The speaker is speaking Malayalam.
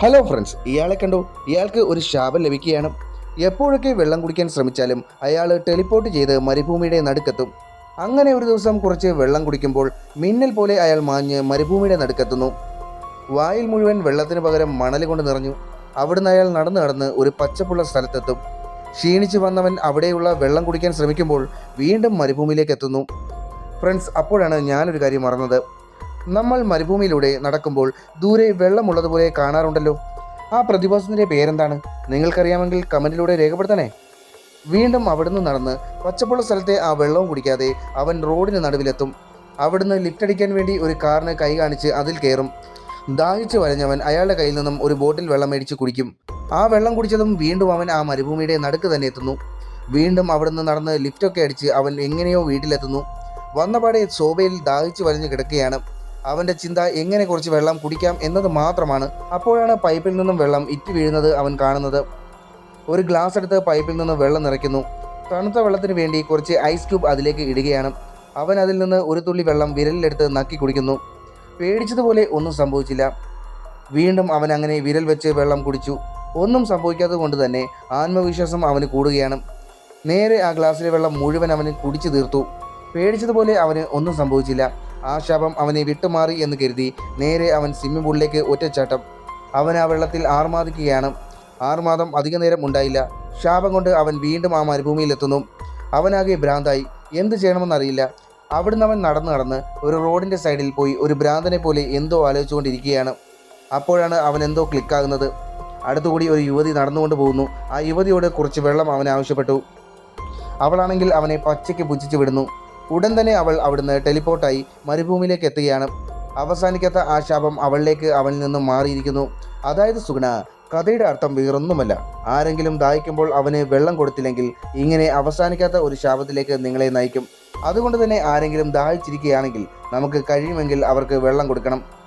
ഹലോ ഫ്രണ്ട്സ് ഇയാളെ കണ്ടു. ഇയാൾക്ക് ഒരു ശാപം ലഭിക്കുകയാണ്. എപ്പോഴൊക്കെ വെള്ളം കുടിക്കാൻ ശ്രമിച്ചാലും അയാൾ ടെലിപ്പോർട്ട് ചെയ്ത് മരുഭൂമിയുടെ നടുക്കെത്തും. അങ്ങനെ ഒരു ദിവസം കുറച്ച് വെള്ളം കുടിക്കുമ്പോൾ മിന്നൽ പോലെ അയാൾ മാഞ്ഞ് മരുഭൂമിയുടെ നടുക്കെത്തുന്നു. വായിൽ മുഴുവൻ വെള്ളത്തിന് പകരം മണൽ കൊണ്ട് നിറഞ്ഞു. അവിടുന്ന് അയാൾ നടന്നു നടന്ന് ഒരു പച്ചപ്പുള്ള സ്ഥലത്തെത്തും. ക്ഷീണിച്ചു വന്നവൻ അവിടെയുള്ള വെള്ളം കുടിക്കാൻ ശ്രമിക്കുമ്പോൾ വീണ്ടും മരുഭൂമിയിലേക്ക് എത്തുന്നു. ഫ്രണ്ട്സ് അപ്പോഴാണ് ഞാനൊരു കാര്യം മറന്നത്. നമ്മൾ മരുഭൂമിയിലൂടെ നടക്കുമ്പോൾ ദൂരെ വെള്ളമുള്ളതുപോലെ കാണാറുണ്ടല്ലോ. ആ പ്രതിഭാസത്തിന്റെ പേരെന്താണ്? നിങ്ങൾക്കറിയാമെങ്കിൽ കമന്റിലൂടെ രേഖപ്പെടുത്തണേ. വീണ്ടും അവിടുന്ന് നടന്ന് പച്ചപ്പുള്ള സ്ഥലത്തെ ആ വെള്ളവും കുടിക്കാതെ അവൻ റോഡിന് നടുവിലെത്തും. അവിടുന്ന് ലിഫ്റ്റ് അടിക്കാൻ വേണ്ടി ഒരു കാറിന് കൈ കാണിച്ച് അതിൽ കയറും. ദാഹിച്ച് വരഞ്ഞവൻ അയാളുടെ കയ്യിൽ നിന്നും ഒരു ബോട്ടിൽ വെള്ളം മേടിച്ച് കുടിക്കും. ആ വെള്ളം കുടിച്ചതും വീണ്ടും അവൻ ആ മരുഭൂമിയുടെ നടുക്ക് തന്നെ എത്തുന്നു. വീണ്ടും അവിടുന്ന് നടന്ന് ലിഫ്റ്റൊക്കെ അടിച്ച് അവൻ എങ്ങനെയോ വീട്ടിലെത്തുന്നു. വന്നപാടെ ശോഭയിൽ ദാഹിച്ച് വലഞ്ഞു കിടക്കുകയാണ്. അവന്റെ ചിന്ത എങ്ങനെ കുറച്ച് വെള്ളം കുടിക്കാം എന്നത് മാത്രമാണ്. അപ്പോഴാണ് പൈപ്പിൽ നിന്നും വെള്ളം ഇറ്റി വീഴുന്നത് അവൻ കാണുന്നത്. ഒരു ഗ്ലാസ് എടുത്ത് പൈപ്പിൽ നിന്ന് വെള്ളം നിറയ്ക്കുന്നു. തണുത്ത വെള്ളത്തിന് വേണ്ടി കുറച്ച് ഐസ് ക്യൂബ് അതിലേക്ക് ഇടുകയാണ്. അവൻ അതിൽ നിന്ന് ഒരു തുള്ളി വെള്ളം വിരലിലെടുത്ത് നക്കി കുടിക്കുന്നു. പേടിച്ചതുപോലെ ഒന്നും സംഭവിച്ചില്ല. വീണ്ടും അവൻ അങ്ങനെ വിരൽ വെച്ച് വെള്ളം കുടിച്ചു. ഒന്നും സംഭവിക്കാത്തത് കൊണ്ട് തന്നെ ആത്മവിശ്വാസം അവന് കൂടുകയാണ്. നേരെ ആ ഗ്ലാസ്സിലെ വെള്ളം മുഴുവൻ അവന് കുടിച്ചു തീർത്തു. പേടിച്ചതുപോലെ അവന് ഒന്നും സംഭവിച്ചില്ല. ആ ശാപം അവനെ വിട്ടുമാറി എന്ന് കരുതി നേരെ അവൻ സ്വിമ്മിംഗ് പൂളിലേക്ക് ഒറ്റച്ചാട്ടം. അവൻ ആ വെള്ളത്തിൽ ആർമാദിക്കുകയാണ്. ആറുമാദം അധിക നേരം ഉണ്ടായില്ല. ശാപം കൊണ്ട് അവൻ വീണ്ടും ആ മരുഭൂമിയിലെത്തുന്നു അവനാകെ ഭ്രാന്തായി. എന്ത് ചെയ്യണമെന്നറിയില്ല. അവിടുന്ന് അവൻ നടന്നു നടന്ന് ഒരു റോഡിന്റെ സൈഡിൽ പോയി ഒരു ഭ്രാന്തനെ പോലെ എന്തോ ആലോചിച്ചുകൊണ്ടിരിക്കുകയാണ്. അപ്പോഴാണ് അവൻ എന്തോ ക്ലിക്കാകുന്നത് അടുത്തുകൂടി ഒരു യുവതി നടന്നുകൊണ്ട് പോകുന്നു. ആ യുവതിയോട് കുറച്ച് വെള്ളം അവൻ ആവശ്യപ്പെട്ടു. അവളാണെങ്കിൽ അവനെ പച്ചയ്ക്ക് പുച്ഛിച്ചു വിടുന്നു. ഉടൻ തന്നെ അവൾ അവിടുന്ന് ടെലിപ്പോർട്ടായി മരുഭൂമിയിലേക്ക് എത്തുകയാണ്. അവസാനിക്കാത്ത ആ ശാപം അവളിലേക്ക് അവനിൽ നിന്നും മാറിയിരിക്കുന്നു. അതായത് സുഗുണ കഥയുടെ അർത്ഥം വേറൊന്നുമല്ല. ആരെങ്കിലും ദാഹിക്കുമ്പോൾ അവന് വെള്ളം കൊടുത്തില്ലെങ്കിൽ ഇങ്ങനെ അവസാനിക്കാത്ത ഒരു ശാപത്തിലേക്ക് നിങ്ങളെ നയിക്കും. അതുകൊണ്ട് തന്നെ ആരെങ്കിലും ദാഹിച്ചിരിക്കുകയാണെങ്കിൽ നമുക്ക് കഴിയുമെങ്കിൽ അവർക്ക് വെള്ളം കൊടുക്കണം.